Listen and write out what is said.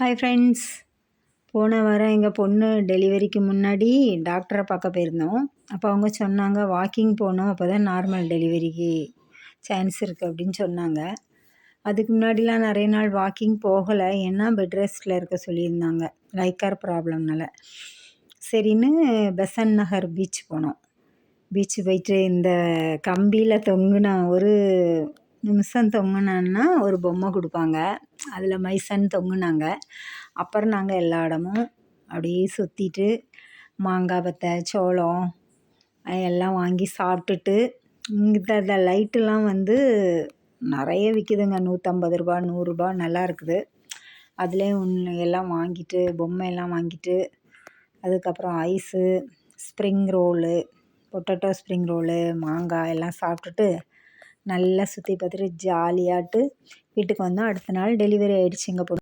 Hi friends போன வாரம் எங்கள் பொண்ணு டெலிவரிக்கு முன்னாடி டாக்டரை பார்க்க போயிருந்தோம். அப்போ அவங்க சொன்னாங்க வாக்கிங் போகணும். அப்போ தான் நார்மல் டெலிவரிக்கு சான்ஸ் இருக்குது அப்படின்னு சொன்னாங்க. அதுக்கு முன்னாடிலாம் நிறைய நாள் வாக்கிங் போகலை. ஏன்னா பெட் ரெஸ்ட்டில் இருக்க சொல்லியிருந்தாங்க. லைக்கார் ப்ராப்ளம்னால சரின்னு பெசன் நகர் பீச் போனோம். பீச் போயிட்டு இந்த கம்பியில் தொங்குன ஒரு நிமிஷம் தொங்குனான்னா ஒரு பொம்மை கொடுப்பாங்க. அதில் மைசன் தொங்குனாங்க. அப்புறம் நாங்கள் எல்லா இடமும் அப்படியே சுற்றிட்டு மாங்காய் பத்தை சோளம் எல்லாம் வாங்கி சாப்பிட்டுட்டு இந்த லைட்டுலாம் வந்து நிறைய விற்கிதுங்க நூற்றம்பது ரூபா நூறுரூபா நல்லா இருக்குது. அதிலே ஒன்று எல்லாம் வாங்கிட்டு பொம்மையெல்லாம் வாங்கிட்டு அதுக்கப்புறம் ice spring roll potato spring roll மாங்காய் எல்லாம் சாப்பிட்டுட்டு நல்லா சுற்றி பார்த்துட்டு ஜாலியாட்டு வீட்டுக்கு வந்தோம் அடுத்த நாள் டெலிவரி ஆகிடுச்சி எங்கள் பொண்ணு.